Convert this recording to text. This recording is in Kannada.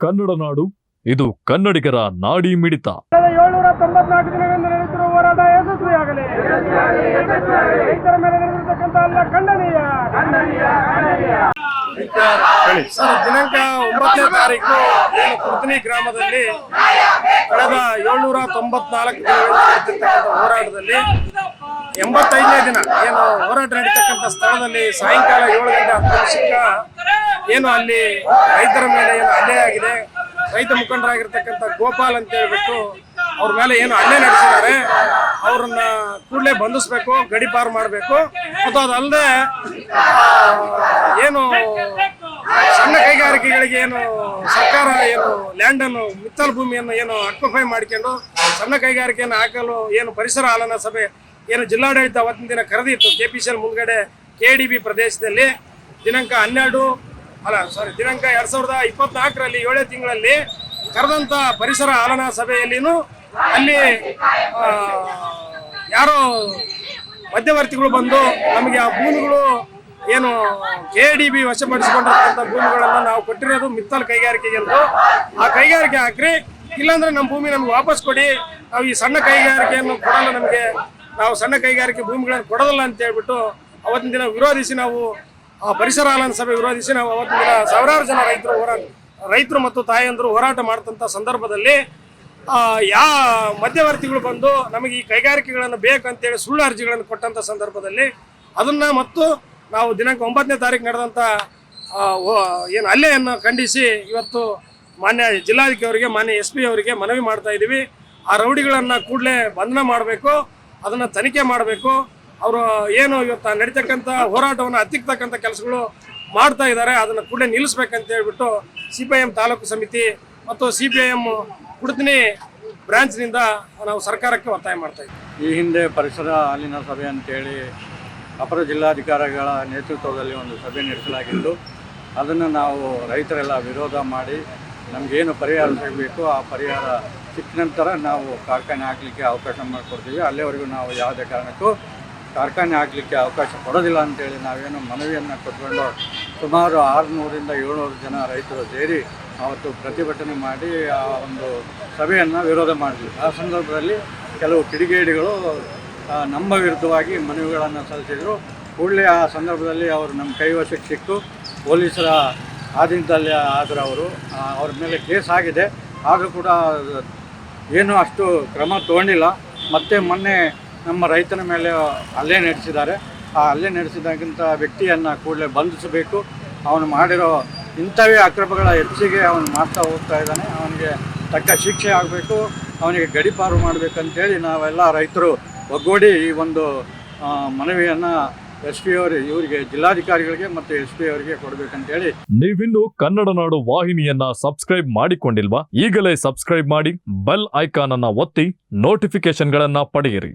ಕನ್ನಡ ನಾಡು ಇದು ಕನ್ನಡಿಗರ ನಾಡಿ ಮಿಡಿತ. ಕಳೆದ ಏಳ್ನೂರ ತೊಂಬತ್ನಾಲ್ಕು ದಿನಗಳಿಂದ ನಡೆಯುತ್ತಿರುವ ಹೋರಾಟ ಯಶಸ್ವಿಯಾಗಲಿ. ರೈತರ ಮೇಲೆ ಎಲ್ಲ ಖಂಡನೀಯ. ಸರ್ ದಿನಾಂಕ ಒಂಬತ್ತನೇ ತಾರೀಕು ಕುರ್ತನಿ ಗ್ರಾಮದಲ್ಲಿ ಕಳೆದ ಏಳ್ನೂರ ತೊಂಬತ್ನಾಲ್ಕು ದಿನಗಳಿಂದ ನಡೆದಿರ್ತಕ್ಕಂಥ ಹೋರಾಟದಲ್ಲಿ ಎಂಬತ್ತೈದನೇ ದಿನ ಏನು ಹೋರಾಟ ನಡೀತಕ್ಕಂಥ ಸ್ಥಳದಲ್ಲಿ ಸಾಯಂಕಾಲ ಏಳು ಗಂಟೆ ಹತ್ತು ನಿಮಿಷಕ್ಕ ಏನು ಅಲ್ಲಿ ರೈತರ ಮೇಲೆ ಏನು ಹಲ್ಲೆ ಆಗಿದೆ? ರೈತ ಮುಖಂಡರಾಗಿರ್ತಕ್ಕಂಥ ಗೋಪಾಲ್ ಅಂತ ಹೇಳ್ಬಿಟ್ಟು ಅವ್ರ ಮೇಲೆ ಏನು ಹಲ್ಲೆ ನಡೆಸಿದ್ದಾರೆ. ಅವ್ರನ್ನ ಕೂಡಲೇ ಬಂಧಿಸ್ಬೇಕು ಗಡಿಪಾರು ಮಾಡಬೇಕು. ಮತ್ತು ಅದಲ್ಲದೆ ಏನು ಸಣ್ಣ ಕೈಗಾರಿಕೆಗಳಿಗೆ ಏನು ಸರ್ಕಾರ ಏನು ಲ್ಯಾಂಡನ್ನು, ಮಿತ್ತಲ್ ಭೂಮಿಯನ್ನು ಏನು ಅಕ್ವಫೈ ಮಾಡಿಕೊಂಡು ಸಣ್ಣ ಕೈಗಾರಿಕೆಯನ್ನು ಹಾಕಲು ಏನು ಪರಿಸರ ಆಲನ ಸಭೆ, ಏನು ಜಿಲ್ಲಾಡಳಿತ ಅವತ್ತಿನ ದಿನ ಕರೆದಿತ್ತು. ಕೆ ಪಿ ಸಿ ಎಲ್ ಮುಂದ್ಗಡೆ ಕೆ ಡಿ ಬಿ ಪ್ರದೇಶದಲ್ಲಿ ದಿನಾಂಕ ಹನ್ನೆರಡು ಅಲ್ಲ ಸಾರಿ ದಿನಾಂಕ ಎರಡ್ ಸಾವಿರದ ಇಪ್ಪತ್ನಾಲ್ಕರಲ್ಲಿ ಏಳೇ ತಿಂಗಳಲ್ಲಿ ಕರೆದಂತ ಪರಿಸರ ಆಲನಾ ಸಭೆಯಲ್ಲಿನೂ ಅಲ್ಲಿ ಯಾರೋ ಮಧ್ಯವರ್ತಿಗಳು ಬಂದು ನಮಗೆ ಆ ಭೂಮಿಗಳು ಏನು ಕೆ ಡಿ ಬಿ ವಶಪಡಿಸಿಕೊಂಡಿರ್ತಕ್ಕಂಥ ಭೂಮಿಗಳನ್ನು ನಾವು ಕೊಟ್ಟಿರೋದು ಮಿತ್ತಲ್ ಕೈಗಾರಿಕೆಗೆ ಎಂದು. ಆ ಕೈಗಾರಿಕೆ ಹಾಕ್ರಿ, ಇಲ್ಲಾಂದ್ರೆ ನಮ್ಮ ಭೂಮಿ ನಮ್ಗೆ ವಾಪಸ್ ಕೊಡಿ. ನಾವು ಈ ಸಣ್ಣ ಕೈಗಾರಿಕೆಯನ್ನು ಕೊಡಲ್ಲ ನಮಗೆ. ನಾವು ಸಣ್ಣ ಕೈಗಾರಿಕೆ ಭೂಮಿಗಳನ್ನು ಕೊಡೋದಲ್ಲ ಅಂತ ಹೇಳ್ಬಿಟ್ಟು ಅವತ್ತಿನ ದಿನ ವಿರೋಧಿಸಿ ನಾವು ಆ ಪರಿಸರ ಆಲನ ಸಭೆ ವಿರೋಧಿಸಿ ನಾವು ಅವತ್ತಿನ ದಿನ ಸಾವಿರಾರು ಜನ ರೈತರು ಹೋರಾಟ ರೈತರು ಮತ್ತು ತಾಯಿಯಂದರು ಹೋರಾಟ ಮಾಡ್ತಂಥ ಸಂದರ್ಭದಲ್ಲಿ ಯಾ ಮಧ್ಯವರ್ತಿಗಳು ಬಂದು ನಮಗೆ ಈ ಕೈಗಾರಿಕೆಗಳನ್ನು ಬೇಕಂತೇಳಿ ಸುಳ್ಳು ಅರ್ಜಿಗಳನ್ನು ಕೊಟ್ಟಂಥ ಸಂದರ್ಭದಲ್ಲಿ ಅದನ್ನು ಮತ್ತು ನಾವು ದಿನಾಂಕ ಒಂಬತ್ತನೇ ತಾರೀಕು ನಡೆದಂಥ ಏನು ಹಲ್ಲೆಯನ್ನು ಖಂಡಿಸಿ ಇವತ್ತು ಮಾನ್ಯ ಜಿಲ್ಲಾಧಿಕಾರಿ ಮಾನ್ಯ ಎಸ್ ಪಿ ಅವರಿಗೆ ಮನವಿ ಮಾಡ್ತಾ ಇದ್ದೀವಿ ಆ ರೌಡಿಗಳನ್ನು ಕೂಡಲೇ ಬಂಧನ ಮಾಡಬೇಕು, ಅದನ್ನು ತನಿಖೆ ಮಾಡಬೇಕು. ಅವರು ಏನು ಇವತ್ತು ನಡೀತಕ್ಕಂಥ ಹೋರಾಟವನ್ನು ಹತ್ತಿಕ್ತಕ್ಕಂಥ ಕೆಲಸಗಳು ಮಾಡ್ತಾ ಇದ್ದಾರೆ. ಅದನ್ನು ಕೂಡಲೇ ನಿಲ್ಲಿಸ್ಬೇಕಂತ ಹೇಳ್ಬಿಟ್ಟು ಸಿ ಪಿ ಐ ಎಂ ತಾಲೂಕು ಸಮಿತಿ ಮತ್ತು C P I M Kudathini ಬ್ರಾಂಚ್ನಿಂದ ನಾವು ಸರ್ಕಾರಕ್ಕೆ ಒತ್ತಾಯ ಮಾಡ್ತಾ ಇದ್ದೀವಿ ಈ ಹಿಂದೆ ಪರಿಸರ ಹಾಲಿನ ಸಭೆ ಅಂತೇಳಿ ಅಪರ ಜಿಲ್ಲಾಧಿಕಾರಿಗಳ ನೇತೃತ್ವದಲ್ಲಿ ಒಂದು ಸಭೆ ನಡೆಸಲಾಗಿದ್ದು ಅದನ್ನು ನಾವು ರೈತರೆಲ್ಲ ವಿರೋಧ ಮಾಡಿ ನಮಗೇನು ಪರಿಹಾರ ಸಿಗಬೇಕು, ಆ ಪರಿಹಾರ ಸಿಕ್ಕ ನಂತರ ನಾವು ಕಾರ್ಖಾನೆ ಹಾಕಲಿಕ್ಕೆ ಅವಕಾಶ ಮಾಡಿಕೊಡ್ತೀವಿ. ಅಲ್ಲಿವರೆಗೂ ನಾವು ಯಾವುದೇ ಕಾರಣಕ್ಕೂ ಕಾರ್ಖಾನೆ ಆಗಲಿಕ್ಕೆ ಅವಕಾಶ ಕೊಡೋದಿಲ್ಲ ಅಂತೇಳಿ ನಾವೇನು ಮನವಿಯನ್ನು ಕೊಟ್ಕೊಂಡು ಸುಮಾರು ಆರುನೂರಿಂದ ಏಳ್ನೂರು ಜನ ರೈತರು ಸೇರಿ ಅವತ್ತು ಪ್ರತಿಭಟನೆ ಮಾಡಿ ಆ ಒಂದು ಸಭೆಯನ್ನು ವಿರೋಧ ಮಾಡಿದ್ವಿ. ಆ ಸಂದರ್ಭದಲ್ಲಿ ಕೆಲವು ಕಿಡಿಗೇಡಿಗಳು ನಮ್ಮ ವಿರುದ್ಧವಾಗಿ ಮನವಿಗಳನ್ನು ಸಲ್ಲಿಸಿದರು. ಕೂಡಲೇ ಆ ಸಂದರ್ಭದಲ್ಲಿ ಅವರು ನಮ್ಮ ಕೈವಶಕ್ಕೆ ಸಿಕ್ಕು. ಪೊಲೀಸರ ಆಧೀನದಲ್ಲಿ ಆದರು ಅವರು. ಅವ್ರ ಮೇಲೆ ಕೇಸ್ ಆಗಿದೆ. ಆದರೂ ಕೂಡ ಏನು ಅಷ್ಟು ಕ್ರಮ ತಗೊಂಡಿಲ್ಲ. ಮತ್ತೆ ಮೊನ್ನೆ ನಮ್ಮ ರೈತನ ಮೇಲೆ ಹಲ್ಲೆ ನಡೆಸಿದ್ದಾರೆ. ಆ ಹಲ್ಲೆ ನಡೆಸಿದಾಗಿಂತ ವ್ಯಕ್ತಿಯನ್ನು ಕೂಡಲೇ ಬಂಧಿಸಬೇಕು. ಅವನು ಮಾಡಿರೋ ಇಂಥವೇ ಅಕ್ರಮಗಳ ಹೆಚ್ಚಿಗೆ ಅವನು ಮಾಡ್ತಾ ಹೋಗ್ತಾ ಇದ್ದಾನೆ. ಅವನಿಗೆ ತಕ್ಕ ಶಿಕ್ಷೆ ಆಗಬೇಕು. ಅವನಿಗೆ ಗಡಿಪಾರು ಮಾಡಬೇಕಂತೇಳಿ ನಾವೆಲ್ಲ ರೈತರು ಒಗ್ಗೂಡಿ ಈ ಒಂದು ಮನವಿಯನ್ನು ಎಸ್ ಪಿ ಅವರು ಇವರಿಗೆ, ಜಿಲ್ಲಾಧಿಕಾರಿಗಳಿಗೆ ಮತ್ತು ಎಸ್ ಪಿ ಅವರಿಗೆ ಕೊಡಬೇಕಂತೇಳಿ. ನೀವಿನ್ನು ಕನ್ನಡ ನಾಡು ವಾಹಿನಿಯನ್ನ ಸಬ್ಸ್ಕ್ರೈಬ್ ಮಾಡಿಕೊಂಡಿಲ್ವಾ? ಈಗಲೇ ಸಬ್ಸ್ಕ್ರೈಬ್ ಮಾಡಿ, ಬೆಲ್ ಐಕಾನ್ ಅನ್ನ ಒತ್ತಿ ನೋಟಿಫಿಕೇಶನ್ಗಳನ್ನ ಪಡೆಯಿರಿ.